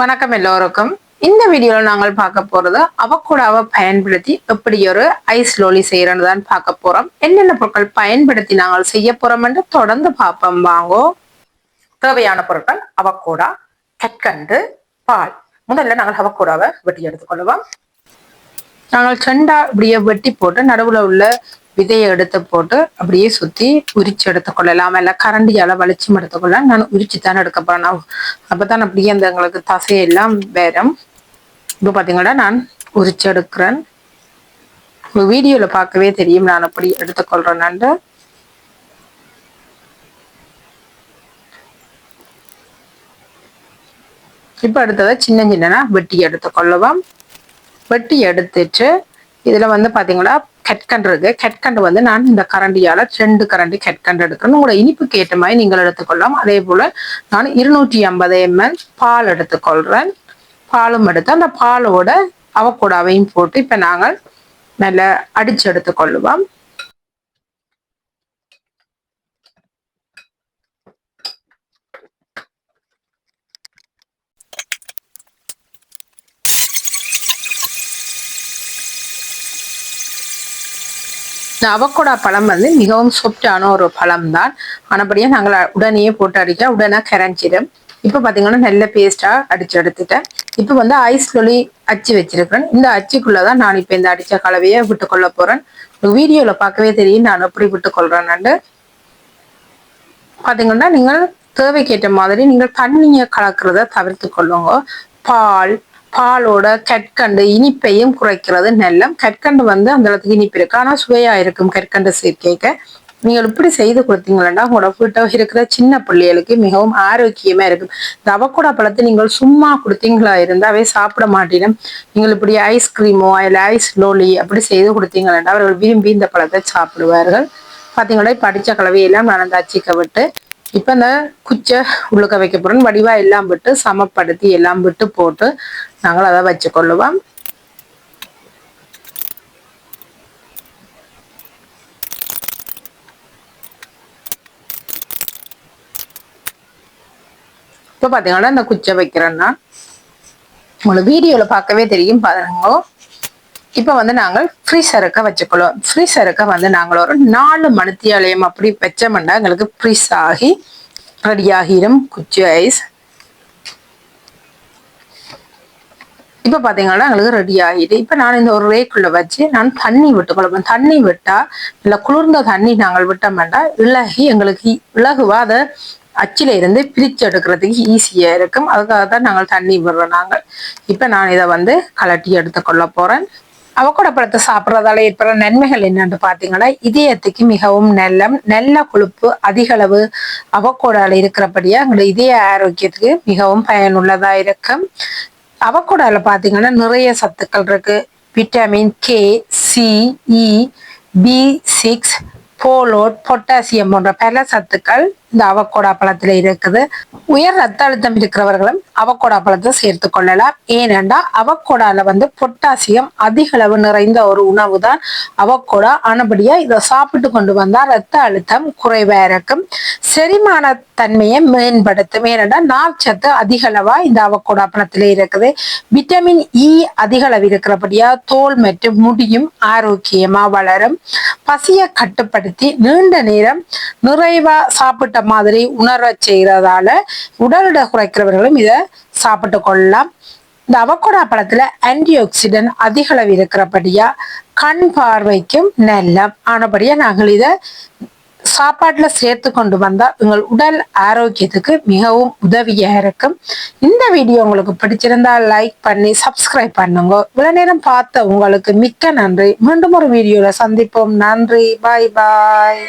வணக்கம் எல்லோருக்கும். இந்த வீடியோவில் நாங்கள் பார்க்க போறது அவக்கூடாவை பயன்படுத்தி எப்படி ஒரு ஐஸ் லோலி செய்யறன்னு தான் பார்க்க போறோம். என்னென்ன பொருட்கள் பயன்படுத்தி நாங்கள் செய்ய போறோம் என்று தொடர்ந்து பார்ப்போம். வாங்கோ. தேவையான பொருட்கள் அவக்கூடா கற்கண்டு பால். முதல்ல நாங்கள் அவக்கூடாவை வெட்டி எடுத்துக்கொள்வோம் நாங்கள் செண்டா இப்படியே வெட்டி போட்டு நடுவுல உள்ள விதையை எடுத்து போட்டு அப்படியே சுத்தி உரிச்சு எடுத்துக்கொள்ளலாம் இல்ல கரண்டியால வலிச்சும் எடுத்துக்கொள்ளலாம் நான் உரிச்சு தானே எடுக்க போறேன் அப்பதான் அப்படியே அந்த எங்களுக்கு தசையெல்லாம் வேறும் இப்போ பாத்தீங்கன்னா நான் உரிச்சு எடுக்கிறேன். வீடியோல பார்க்கவே தெரியும். நான் அப்படி எடுத்துக்கொள்றேன் இப்ப அடுத்ததை சின்ன சின்னனா வெட்டி எடுத்துக்கொள்ளுவோம் வெட்டி எடுத்துட்டு இதுல வந்து பாத்தீங்கன்னா கற்கண்டு இருக்கு. கற்கண்டு வந்து நான் இந்த கரண்டியால ரெண்டு கரண்டி கற்கண்டு எடுக்கணும் உங்களோட இனிப்புக்கு ஏற்ற மாதிரி நீங்கள் எடுத்துக்கொள்ளலாம். அதே போல நான் இருநூற்றி ஐம்பது எம்எல் பால் எடுத்துக்கொள்றேன். பாலும் எடுத்து அந்த பாலோட அவக்கூடாவையும் போட்டு இப்ப நாங்கள் நல்லா அடிச்சு எடுத்துக்கொள்ளுவோம் இந்த அவக்கோடா பழம் வந்து மிகவும் சொப்டான ஒரு பழம் தான் ஆனபடியா நாங்கள் உடனே போட்டு அடிக்க உடனே கரைஞ்சிடும். இப்போ பார்த்தீங்கன்னா நல்ல பேஸ்டா அடிச்சு எடுத்துட்டேன். இப்போ வந்து ஐஸ் லொலி அச்சு வச்சிருக்கிறேன். இந்த அச்சுக்குள்ளதான் நான் இப்போ இந்த அடிச்ச கலவையை விட்டுக்கொள்ள போறேன். வீடியோல பார்க்கவே தெரியும் நான் எப்படி விட்டுக்கொள்றேன்னு பார்த்தீங்கன்னா நீங்கள் தேவைக்கேற்ற மாதிரி நீங்கள் தண்ணியை கலக்கிறத தவிர்த்து கொள்ளுங்க பால் பாலோட கற்கண்டு இனிப்பையும் குறைக்கிறது நெல்லம். கற்கண்டு வந்து அந்த இடத்துக்கு இனிப்பு இருக்கு. ஆனா சுவையா இருக்கும் கற்கண்டு சேர்க்கைக்க நீங்கள் இப்படி செய்து கொடுத்தீங்கன்னா உங்களோட வீட்டை இருக்கிற சின்ன பிள்ளைகளுக்கு மிகவும் ஆரோக்கியமா இருக்கும். இந்த அவக்கூடா பழத்தை நீங்கள் சும்மா கொடுத்தீங்களா இருந்தாவே சாப்பிட மாட்டேனும் நீங்கள் இப்படி ஐஸ்கிரீமோ இல்லை ஐஸ் லோலி அப்படி செய்து கொடுத்தீங்கன்னா அவர்கள் விரும்பி இந்த பழத்தை சாப்பிடுவார்கள். பார்த்தீங்களா படித்த கலவையெல்லாம் நான் அந்த அச்சிக்க விட்டு இப்ப இந்த குச்சை உள்ளுக்க வைக்க போறோம் வடிவா எல்லாம் விட்டு சமப்படுத்தி எல்லாம் விட்டு போட்டு நாங்கள் அதை வச்சுக்கொள்ளுவோம். இப்ப பாத்தீங்கன்னா இந்த குச்சை வைக்கிறேன்னா உங்களுக்கு வீடியோல பார்க்கவே தெரியும் பாருங்க. இப்ப வந்து நாங்கள் ஃப்ரீசருக்க வச்சுக்கொள்வோம். ஃப்ரீசருக்க வந்து நாங்கள் ஒரு நாலு மணித்தியாலயம் அப்படி வச்சோம்னா எங்களுக்கு ஃப்ரீஸ் ஆகி ரெடி குச்சி ஐஸ் இப்போ பாத்தீங்கன்னா எங்களுக்கு ரெடி ஆகிட்டு இப்போ நான் இந்த ஒரு ரேக்குள்ள வச்சு நான் தண்ணி விட்டு கொள்வேன் தண்ணி விட்டா இல்லை குளிர்ந்த தண்ணி நாங்கள் விட்டோம்னா இலகி எங்களுக்கு இலகுவாக அதை அச்சில இருந்து பிரிச்சு எடுக்கிறதுக்கு ஈஸியா இருக்கும். அதுக்காக தான் நாங்கள் தண்ணி விடுறோம் நாங்கள். இப்ப நான் இதை வந்து கலட்டி எடுத்துக்கொள்ள போறேன். அவக்கோட பழத்தை சாப்பிட்றதால ஏற்படுற நன்மைகள் என்னன்னு பார்த்தீங்கன்னா இதயத்துக்கு மிகவும் நல்ல நல்ல கொழுப்பு அதிக அளவு அவக்கோடால இருக்கிறபடியா எங்களோட இதய ஆரோக்கியத்துக்கு மிகவும் பயனுள்ளதா இருக்கும். அவக்கோடால பார்த்தீங்கன்னா நிறைய சத்துக்கள் இருக்கு. Vitamin K C E B six folate potassium போன்ற பல சத்துக்கள் இந்த அவக்கோடா பழத்துல இருக்குது. உயர் ரத்த அழுத்தம் இருக்கிறவர்களும் அவக்கோடா பழத்தை சேர்த்து கொள்ளலாம். ஏனென்றா அவக்கோடால வந்து பொட்டாசியம் அதிக அளவு நிறைந்த ஒரு உணவு தான் அவக்கோடா. ஆனபடியா இதை சாப்பிட்டு கொண்டு வந்தா ரத்த அழுத்தம் குறைவா இருக்கும். செரிமான தன்மையை மேம்படுத்தும். ஏனென்றா நார்ச்சத்து அதிக அளவா இந்த அவக்கோடா பழத்துல இருக்குது. விட்டமின் இ e அதிக அளவு இருக்கிறபடியா தோல் மற்றும் முடியும் ஆரோக்கியமா வளரும். பசியை கட்டுப்படுத்தி நீண்ட நேரம் நிறைவா சாப்பிட்ட மாதிரி உணர செய்கிறதால உடல் எடை குறைக்கிறவர்களும் இதை சாப்பிட்டு கொள்ளலாம். இந்த அவக்கோடா பழத்துல ஆன்டி ஆக்சிடென்ட் அதிக அளவு இருக்கிறபடியா கண் பார்வைக்கும் நல்லம். ஆனபடியா நாங்கள் இதை சாப்பாட்டுல சேர்த்து கொண்டு வந்தா உங்கள் உடல் ஆரோக்கியத்துக்கு மிகவும் உதவியா இருக்கும். இந்த வீடியோ உங்களுக்கு பிடிச்சிருந்தா லைக் பண்ணி சப்ஸ்கிரைப் பண்ணுங்க. இவ்வளவு நேரம் பார்த்த உங்களுக்கு மிக்க நன்றி. மீண்டும் ஒரு வீடியோல சந்திப்போம். நன்றி. பாய் பாய்